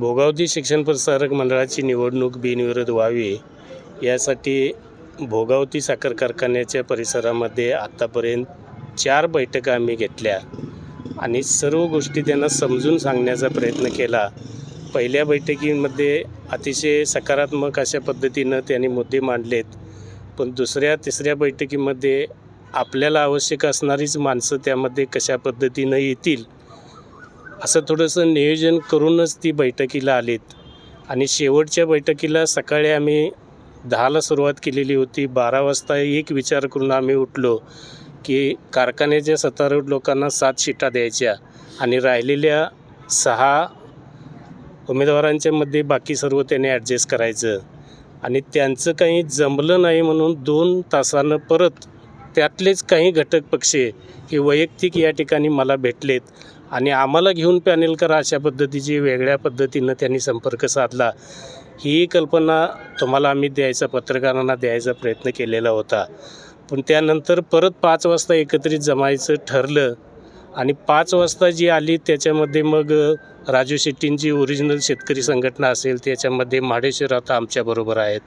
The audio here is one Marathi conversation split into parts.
भोगावती शिक्षण प्रसारक मंडळाची निवडणूक बिनविरोध व्हावी यासाठी भोगावती साखर कारखान्याच्या परिसरामध्ये आत्तापर्यंत चार बैठका आम्ही घेतल्या आणि सर्व गोष्टी त्यांना समजून सांगण्याचा प्रयत्न केला. पहिल्या बैठकीमध्ये अतिशय सकारात्मक अशा पद्धतीनं त्यांनी मुद्दे मांडलेत पण दुसऱ्या तिसऱ्या बैठकीमध्ये आपल्याला आवश्यक असणारीच माणसं त्यामध्ये कशा पद्धतीनं येतील असं थोडंसं नियोजन करूनच ती बैठकीला आलीत. आणि शेवटच्या बैठकीला सकाळी आम्ही दहाला सुरुवात केलेली होती. बारा वाजता एक विचार करून आम्ही उठलो की कारखान्याच्या सत्तारूढ लोकांना सात शिटा द्यायच्या आणि राहिलेल्या सहा उमेदवारांच्या मध्ये बाकी सर्व त्याने ॲडजस्ट करायचं. आणि त्यांचं काही जमलं नाही म्हणून दोन तासानं परत त्यातलेच काही घटक पक्ष हे वैयक्तिक या ठिकाणी मला भेटलेत. आणि आम्हाला घेऊन पॅनेल करा अशा पद्धतीची वेगळ्या पद्धतीनं त्यांनी संपर्क साधला. ही कल्पना तुम्हाला आम्ही द्यायचा पत्रकारांना द्यायचा प्रयत्न केलेला होता. पण त्यानंतर परत पाच वाजता एकत्रित जमायचं ठरलं. आणि पाच वाजता जी आली त्याच्यामध्ये मग राजू शेट्टींची ओरिजिनल शेतकरी संघटना असेल त्याच्यामध्ये माडेश्वर आता आमच्याबरोबर आहेत.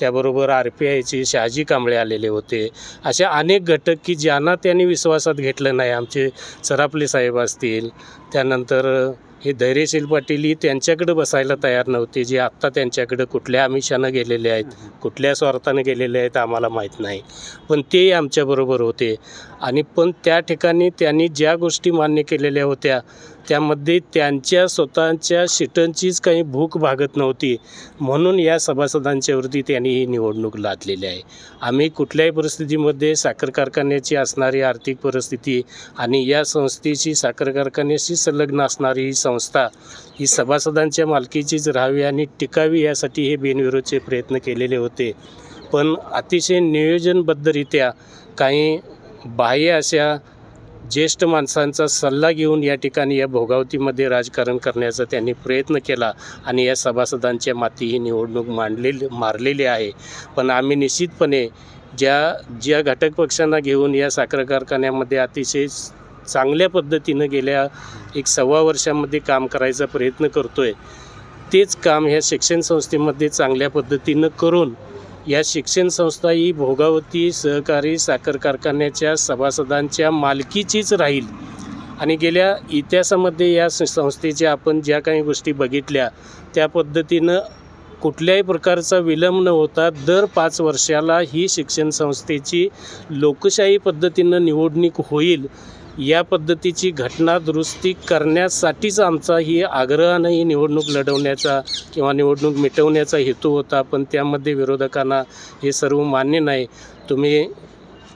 त्याबरोबर आर पी आयचे शहाजी कांबळे आलेले होते. अशा अनेक घटक की ज्यांना त्यांनी विश्वासात घेतलं नाही आमचे सरापले साहेब असतील. त्यानंतर हे धैर्यशील पाटीलही त्यांच्याकडे बसायला तयार नव्हते जे आत्ता त्यांच्याकडे कुठल्या आमिषानं गेलेले आहेत कुठल्या स्वार्थानं गेलेले आहेत आम्हाला माहीत नाही. पण ते आमच्याबरोबर होते. आणि पण त्या ठिकाणी त्यांनी ज्या गोष्टी मान्य केलेल्या होत्या त्यामध्ये त्यांच्या स्वतःच्या शिटांचीच काही भूक भागत नव्हती. म्हणून या सभासदांच्यावरती त्यांनी ही निवडणूक लादलेली आहे. आम्ही कुठल्याही परिस्थितीमध्ये साखर कारखान्याची असणारी आर्थिक परिस्थिती आणि या संस्थेची साखर कारखान्याशी संलग्न असणारी ही संस्था ही सभासदांच्या मालकीचीच राहावी आणि टिकावी यासाठी हे बिनविरोधचे प्रयत्न केलेले होते. पण अतिशय नियोजनबद्धरित्या काही बाह्य अशा ज्येष्ठ माणसांचा सल्ला घेऊन या ठिकाणी या भोगावतीमध्ये राजकारण करण्याचा त्यांनी प्रयत्न केला आणि या सभासदांच्या माती ही निवडणूक मांडलेली मारलेली आहे. पण आम्ही निश्चितपणे ज्या ज्या घटक पक्षांना घेऊन या साखर कारखान्यामध्ये अतिशय चांगल्या पद्धतीनं गेल्या एक सव्वा वर्षामध्ये काम करायचा प्रयत्न करतो आहे तेच काम ह्या शिक्षण संस्थेमध्ये चांगल्या पद्धतीनं करून या शिक्षण संस्था ही भोगावती सहकारी साखर कारखान्याच्या सभासदांच्या मालकीचीच राहील. आणि गेल्या इतिहासामध्ये या स- संस्थेच्या आपण ज्या काही गोष्टी बघितल्या त्या पद्धतीनं कुठल्याही प्रकारचा विलंब न होता दर पाच वर्षाला ही शिक्षण संस्थेची लोकशाही पद्धतीनं निवडणूक होईल. या पद्धतीची घटना दुरुस्ती करण्यासाठीच आमचा ही आग्रहानं ही निवडणूक लढवण्याचा किंवा निवडणूक मिटवण्याचा हेतू होता. पण त्यामध्ये विरोधकांना हे सर्व मान्य नाही. तुम्ही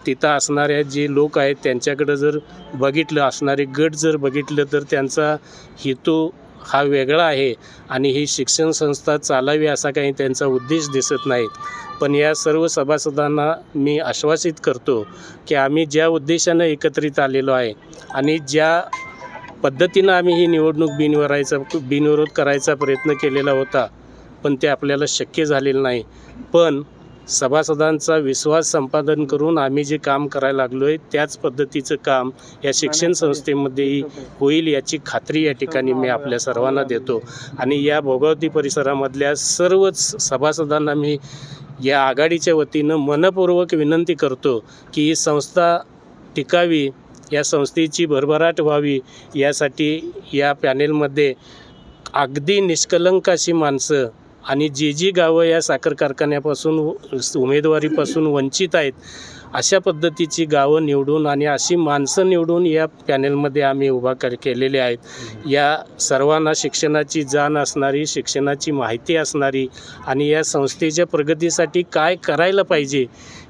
तिथं असणाऱ्या जे लोक आहेत त्यांच्याकडं जर बघितलं असणारे गट जर बघितलं तर त्यांचा हेतू हा वेगळा आहे आणि ही शिक्षण संस्था चालावी असा काही त्यांचा उद्देश दिसत नाहीत पण या सर्व सभासदांना मी आश्वासित करतो की आम्ही ज्या उद्देशानं एकत्रित आलेलो आहे आणि ज्या पद्धतीनं आम्ही ही निवडणूक बिनवरायचा बिनविरोध करायचा प्रयत्न केलेला होता पण ते आपल्याला शक्य झालेलं नाही. पण सभासदांचा विश्वास संपादन करून आम्ही जे काम करायला लागलो आहे त्याच पद्धतीचं काम या शिक्षण संस्थेमध्येही होईल याची खात्री या ठिकाणी मी आपल्या सर्वांना देतो. आणि या भोगावती परिसरामधल्या सर्वच सभासदांना मी या आघाडीच्या वतीनं मनपूर्वक विनंती करतो की ही संस्था टिकावी या संस्थेची भरभराट व्हावी यासाठी या पॅनेलमध्ये अगदी निष्कलंक अशी माणसं आणि जी जी गावं या साखर कारखान्यापासून उमेदवारीपासून वंचित आहेत अशा पद्धतीची गावं निवडून आणि अशी माणसं निवडून या पॅनेलमध्ये आम्ही उभा कर केलेले आहेत. या सर्वांना शिक्षणाची जाण असणारी शिक्षणाची माहिती असणारी आणि या संस्थेच्या प्रगतीसाठी काय करायला पाहिजे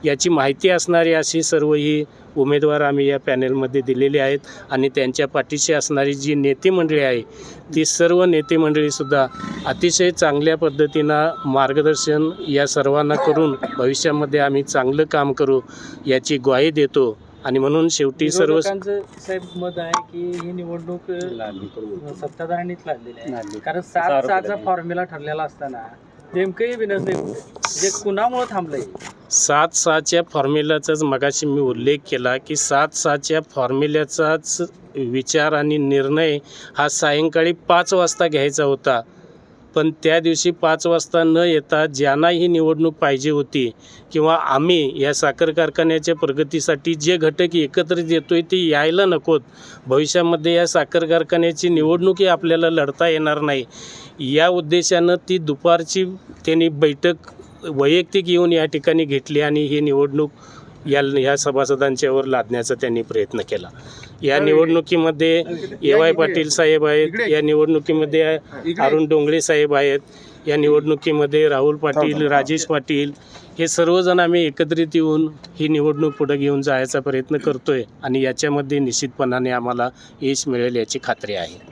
याची माहिती असणारी अशी सर्व ही उमेदवार आम्ही या पॅनेलमध्ये दिलेले आहेत आणि त्यांच्या पाठीशी असणारी जी नेते मंडळी आहे ती सर्व नेते मंडळीसुद्धा अतिशय चांगल्या पद्धतीनं मार्गदर्शन या सर्वांना करून भविष्यामध्ये आम्ही चांगलं काम करू याची ग्वाही देतो. आणि म्हणून शेवटी सर्व साहेब मत आहे की ही निवडणूक अ, सत्ताधाऱ्यांनीच लादलेली आहे. कारण सात सहाचा फॉर्म्युला ठरलेला असताना नेमकंही विनंती म्हणजे कुणामुळे थांबलंय? सात सहाच्या फॉर्म्युल्याचाच मगाशी मी उल्लेख केला की सात सहाच्या फॉर्म्युल्याचाच विचार आणि निर्णय हा सायंकाळी पाच वाजता घ्यायचा होता. पण त्या दिवशी पाच वाजता न येता ज्यांना ही निवडणूक पाहिजे होती किंवा आम्ही या साखर कारखान्याच्या प्रगतीसाठी जे घटक एकत्रित येतो आहे ते यायला नकोत. भविष्यामध्ये या साखर कारखान्याची निवडणूकही आपल्याला लढता येणार नाही. या उद्देशानं ती दुपारची त्यांनी बैठक वैयक्तिक येऊन या ठिकाणी घेतली आणि ही निवडणूक या या सभासदांच्यावर लादण्याचा त्यांनी प्रयत्न केला. या निवडणुकीमध्ये ए वाय पाटील साहेब आहेत या निवडणुकीमध्ये अरुण डोंगळे साहेब आहेत या निवडणुकीमध्ये राहुल पाटील राजेश पाटील हे सर्वजण आम्ही एकत्रित येऊन ही निवडणूक पुढे घेऊन जायचा प्रयत्न करतोय आणि याच्यामध्ये निश्चितपणाने आम्हाला यश मिळेल याची खात्री आहे.